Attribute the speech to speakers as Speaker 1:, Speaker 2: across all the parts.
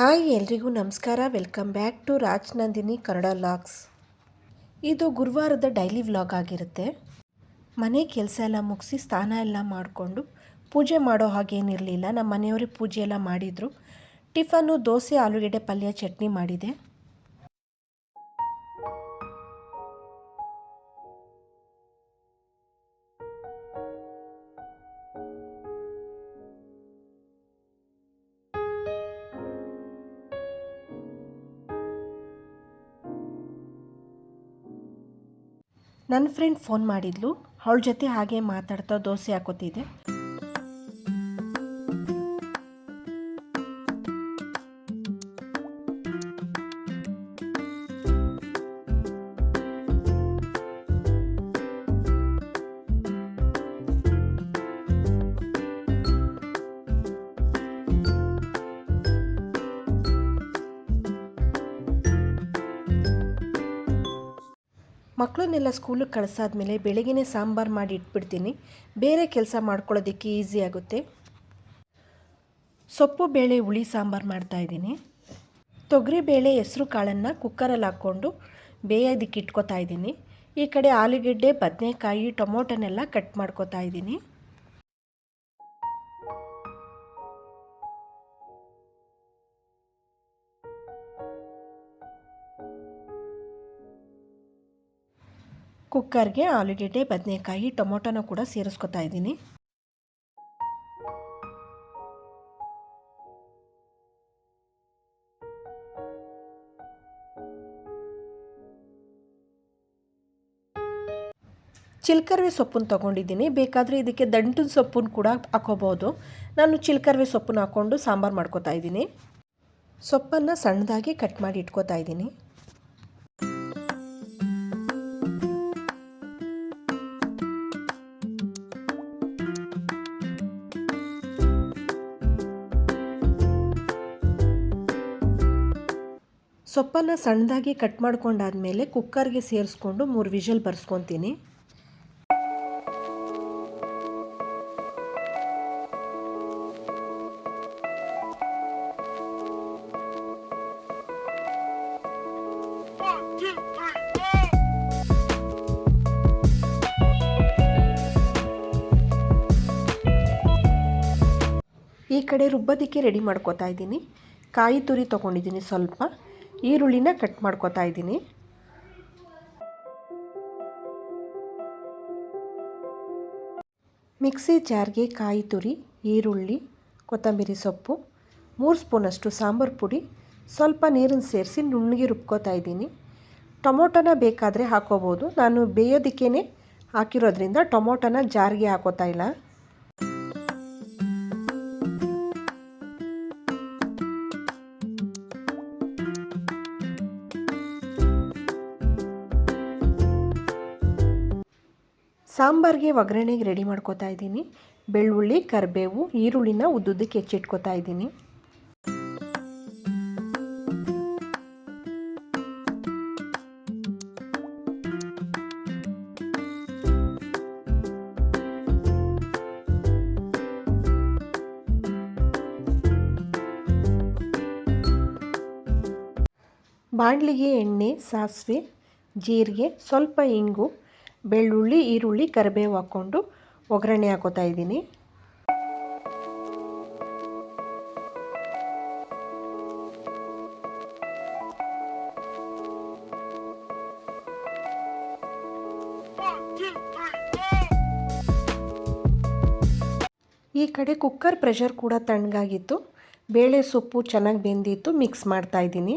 Speaker 1: Hi ಎಲ್ರಿಗೂ ನಮಸ್ಕಾರ. Welcome back to Raj Nandini Kannada vlogs ಇದು ಗುರುವಾರದ ಡೈಲಿ ವ್ಲಾಗ್ ಆಗಿರುತ್ತೆ. ಮನೆ ಕೆಲಸ ಎಲ್ಲ ಮುಗಿಸಿ ಸ್ನಾನ ಎಲ್ಲ ಮಾಡಿಕೊಂಡು ಪೂಜೆ ಮಾಡೋ ಹಾಗೇನಿರಲಿಲ್ಲ ನಮ್ಮ ಮನೆಯವರೇ ಪೂಜೆ ಎಲ್ಲ ಮಾಡಿದರು. ಟಿಫನ್ನು ದೋಸೆ, ಆಲೂಗೆಡ್ಡೆ, ಪಲ್ಯ, ಚಟ್ನಿ ಮಾಡಿದೆ. ನನ್ನ ಫ್ರೆಂಡ್ ಫೋನ್ ಮಾಡಿದ್ಲು. ಅವಳ ಜೊತೆ ಹಾಗೆ ಮಾತಾಡ್ತಾ ದೋಸೆ ಹಾಕೋತಿದ್ದೆ. ಮಕ್ಕಳನ್ನೆಲ್ಲ ಸ್ಕೂಲಿಗೆ ಕಳಿಸಾದ್ಮೇಲೆ ಬೆಳಗ್ಗೆ ಸಾಂಬಾರು ಮಾಡಿ ಇಟ್ಬಿಡ್ತೀನಿ. ಬೇರೆ ಕೆಲಸ ಮಾಡ್ಕೊಳ್ಳೋದಕ್ಕೆ ಈಸಿ ಆಗುತ್ತೆ. ಸೊಪ್ಪು, ಬೇಳೆ, ಹುಳಿ, ಸಾಂಬಾರು ಮಾಡ್ತಾಯಿದ್ದೀನಿ ತೊಗರಿ, ಬೇಳೆ, ಹೆಸರು ಕಾಳನ್ನು ಕುಕ್ಕರಲ್ಲಿ ಹಾಕ್ಕೊಂಡು ಬೇಯೋದಕ್ಕೆ ಇಟ್ಕೊತಾ ಇದ್ದೀನಿ. ಈ ಕಡೆ ಆಲೂಗೆಡ್ಡೆ, ಬದನೆಕಾಯಿ, ಟೊಮೊಟೊನೆಲ್ಲ ಕಟ್ ಮಾಡ್ಕೊತಾ ಇದ್ದೀನಿ. ಕುಕ್ಕರ್ಗೆ ಆಲೂಗೆಡ್ಡೆ, ಬದನೆಕಾಯಿ, ಟೊಮೊಟೊನ ಕೂಡ ಸೇರಿಸ್ಕೊತಾ ಇದ್ದೀನಿ. ಚಿಲ್ಕರ್ವೆ ಸೊಪ್ಪನ್ನು ತೊಗೊಂಡಿದ್ದೀನಿ. ಬೇಕಾದರೆ ಇದಕ್ಕೆ ದಂಟಿನ ಸೊಪ್ಪನ್ನು ಕೂಡ ಹಾಕೋಬೋದು ನಾನು ಚಿಲ್ಕರ್ವೆ ಸೊಪ್ಪನ್ನು ಹಾಕ್ಕೊಂಡು ಸಾಂಬಾರು ಮಾಡ್ಕೋತಾ ಇದ್ದೀನಿ. ಸೊಪ್ಪನ್ನು ಸಣ್ಣದಾಗಿ ಕಟ್ ಮಾಡಿ ಇಟ್ಕೋತಾ ಇದ್ದೀನಿ. ಸೊಪ್ಪನ್ನು ಸಣ್ಣದಾಗಿ ಕಟ್ ಮಾಡ್ಕೊಂಡಾದ್ಮೇಲೆ ಕುಕ್ಕರ್ಗೆ ಸೇರಿಸ್ಕೊಂಡು ಮೂರು ವಿಷಲ್ ಬರ್ಸ್ಕೊತೀನಿ. ಈ ಕಡೆ ರುಬ್ಬೋದಕ್ಕೆ ರೆಡಿ ಮಾಡ್ಕೋತಾ ಇದ್ದೀನಿ. ಕಾಯಿ ತುರಿ ತೊಗೊಂಡಿದ್ದೀನಿ ಸ್ವಲ್ಪ. ಈರುಳ್ಳಿನ ಕಟ್ ಮಾಡ್ಕೋತಾ ಇದ್ದೀನಿ. ಮಿಕ್ಸಿ ಜಾರ್ಗೆ ಕಾಯಿ ತುರಿ, ಈರುಳ್ಳಿ, ಕೊತ್ತಂಬರಿ ಸೊಪ್ಪು, ಮೂರು ಸ್ಪೂನಷ್ಟು ಸಾಂಬಾರು ಪುಡಿ, ಸ್ವಲ್ಪ ನೀರನ್ನು ಸೇರಿಸಿ ನುಣ್ಣಗೆ ರುಬ್ಕೋತಾ ಇದ್ದೀನಿ. ಟೊಮೊಟೊನ ಬೇಕಾದರೆ ಹಾಕೋಬೋದು ನಾನು ಬೇಯೋದಕ್ಕೇ ಹಾಕಿರೋದ್ರಿಂದ ಟೊಮೊಟೊನ ಜಾರಿಗೆ ಹಾಕೋತಾ ಇಲ್ಲ. ಸಾಂಬಾರಿಗೆ ಒಗ್ಗರಣೆಗೆ ರೆಡಿ ಮಾಡ್ಕೋತಾ ಇದ್ದೀನಿ. ಬೆಳ್ಳುಳ್ಳಿ, ಕರಿಬೇವು, ಈರುಳ್ಳಿನ ಉದ್ದುದ್ದಕ್ಕೆ ಹೆಚ್ಚಿಟ್ಕೋತಾ ಇದ್ದೀನಿ. ಬಾಣಲಿಗೆ ಎಣ್ಣೆ, ಸಾಸಿವೆ, ಜೀರಿಗೆ, ಸ್ವಲ್ಪ ಇಂಗು ಬೆಳ್ಳುಳ್ಳಿ, ಈರುಳ್ಳಿ, ಕರಿಬೇವು ಹಾಕ್ಕೊಂಡು ಒಗ್ಗರಣೆ ಹಾಕೋತಾ ಇದ್ದೀನಿ. ಈ ಕಡೆ ಕುಕ್ಕರ್ ಪ್ರೆಷರ್ ಕೂಡ ತಣ್ಣಗಾಗಿತ್ತು. ಬೇಳೆ ಸೊಪ್ಪು ಚೆನ್ನಾಗಿ ಬೆಂದಿತ್ತು, ಮಿಕ್ಸ್ ಮಾಡ್ತಾ ಇದ್ದೀನಿ.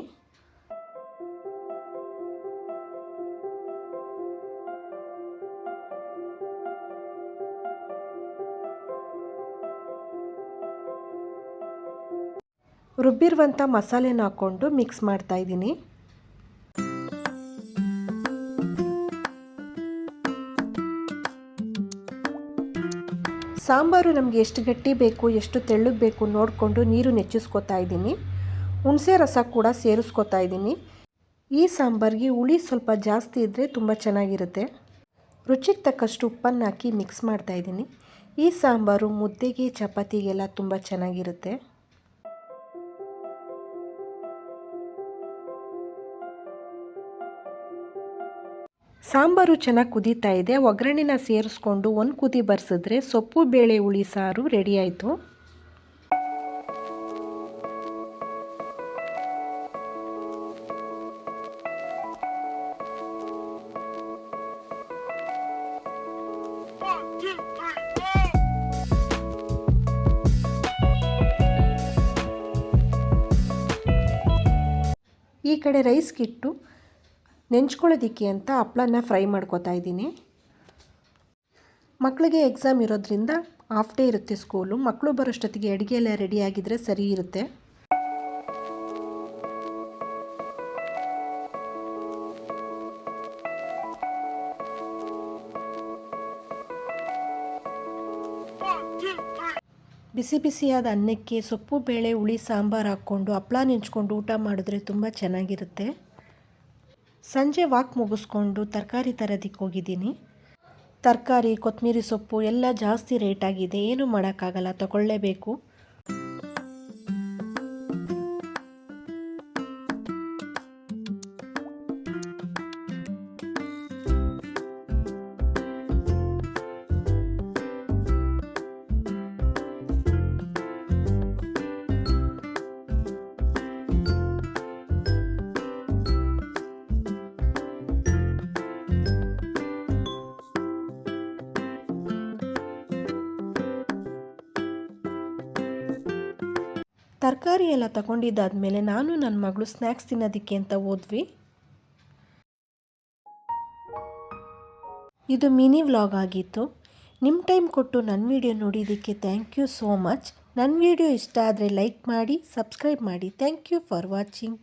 Speaker 1: ರುಬ್ಬಿರುವಂಥ ಮಸಾಲೆನ ಹಾಕ್ಕೊಂಡು ಮಿಕ್ಸ್ ಮಾಡ್ತಾ ಇದ್ದೀನಿ. ಸಾಂಬಾರು ನಮಗೆ ಎಷ್ಟು ಗಟ್ಟಿ ಬೇಕು, ಎಷ್ಟು ತೆಳ್ಳಗೆ ಬೇಕು ನೋಡಿಕೊಂಡು ನೀರು ನೆಚ್ಚಿಸ್ಕೊತಾ ಇದ್ದೀನಿ. ಹುಣಸೆ ರಸ ಕೂಡ ಸೇರಿಸ್ಕೊತಾ ಇದ್ದೀನಿ. ಈ ಸಾಂಬಾರಿಗೆ ಹುಳಿ ಸ್ವಲ್ಪ ಜಾಸ್ತಿ ಇದ್ದರೆ ತುಂಬ ಚೆನ್ನಾಗಿರುತ್ತೆ. ರುಚಿಗೆ ತಕ್ಕಷ್ಟು ಉಪ್ಪನ್ನು ಹಾಕಿ ಮಿಕ್ಸ್ ಮಾಡ್ತಾ ಇದ್ದೀನಿ. ಈ ಸಾಂಬಾರು ಮುದ್ದೆಗೆ, ಚಪಾತಿಗೆಲ್ಲ ತುಂಬ ಚೆನ್ನಾಗಿರುತ್ತೆ. ಸಾಂಬಾರು ಚೆನ್ನಾಗಿ ಕುದೀತಾ ಇದೆ ಒಗ್ಗರಣೆನ ಸೇರಿಸ್ಕೊಂಡು ಒಂದು ಕುದಿ ಬರ್ಸಿದ್ರೆ ಸೊಪ್ಪು, ಬೇಳೆ, ಹುಳಿ, ಸಾರು ರೆಡಿ ಆಯಿತು. ಈ ಕಡೆ ರೈಸ್ಗಿಟ್ಟು ನೆಂಚ್ಕೊಳ್ಳೋದಿಕ್ಕೆ ಅಂತ ಹಪ್ಳನ ಫ್ರೈ ಮಾಡ್ಕೋತಾ ಇದ್ದೀನಿ. ಮಕ್ಕಳಿಗೆ ಎಕ್ಸಾಮ್ ಇರೋದ್ರಿಂದ ಹಾಫ್ ಡೇ ಇರುತ್ತೆ ಸ್ಕೂಲು ಮಕ್ಕಳು ಬರೋಷ್ಟೊತ್ತಿಗೆ ಅಡುಗೆ ಎಲ್ಲ ರೆಡಿ ಆಗಿದ್ರೆ ಸರಿ ಇರುತ್ತೆ. ಬಿಸಿ ಬಿಸಿಯಾದ ಅನ್ನಕ್ಕೆ ಸೊಪ್ಪು, ಬೇಳೆ, ಹುಳಿ, ಸಾಂಬಾರು ಹಾಕ್ಕೊಂಡು ಹಪ್ಪಳ ನೆಂಚ್ಕೊಂಡು ಊಟ ಮಾಡಿದ್ರೆ ತುಂಬ ಚೆನ್ನಾಗಿರುತ್ತೆ. ಸಂಜೆ ವಾಕ್ ಮುಗಿಸ್ಕೊಂಡು ತರಕಾರಿ ತರೋದಕ್ಕೆ ಹೋಗಿದ್ದೀನಿ. ತರಕಾರಿ ಕೊತ್ತಂಬರಿ ಸೊಪ್ಪು ಎಲ್ಲ ಜಾಸ್ತಿ ರೇಟಾಗಿದೆ ಏನು ಮಾಡೋಕ್ಕಾಗಲ್ಲ, ತಗೊಳ್ಳೇಬೇಕು. ತರಕಾರಿ ಎಲ್ಲ ತಗೊಂಡಿದ್ದಾದಮೇಲೆ ನಾನು ನನ್ನ ಮಗಳು ಸ್ನ್ಯಾಕ್ಸ್ ತಿನ್ನೋದಿಕ್ಕೆ ಅಂತ ಹೋದ್ವಿ. ಇದು ಮಿನಿ ವ್ಲಾಗ್ ಆಗಿತ್ತು. ನಿಮ್ಮ ಟೈಮ್ ಕೊಟ್ಟು ನನ್ನ ವಿಡಿಯೋ ನೋಡಿದ್ದಕ್ಕೆ ಥ್ಯಾಂಕ್ ಯು ಸೋ ಮಚ್ ನನ್ನ ವಿಡಿಯೋ ಇಷ್ಟ ಆದರೆ ಲೈಕ್ ಮಾಡಿ, ಸಬ್ಸ್ಕ್ರೈಬ್ ಮಾಡಿ. Thank you for watching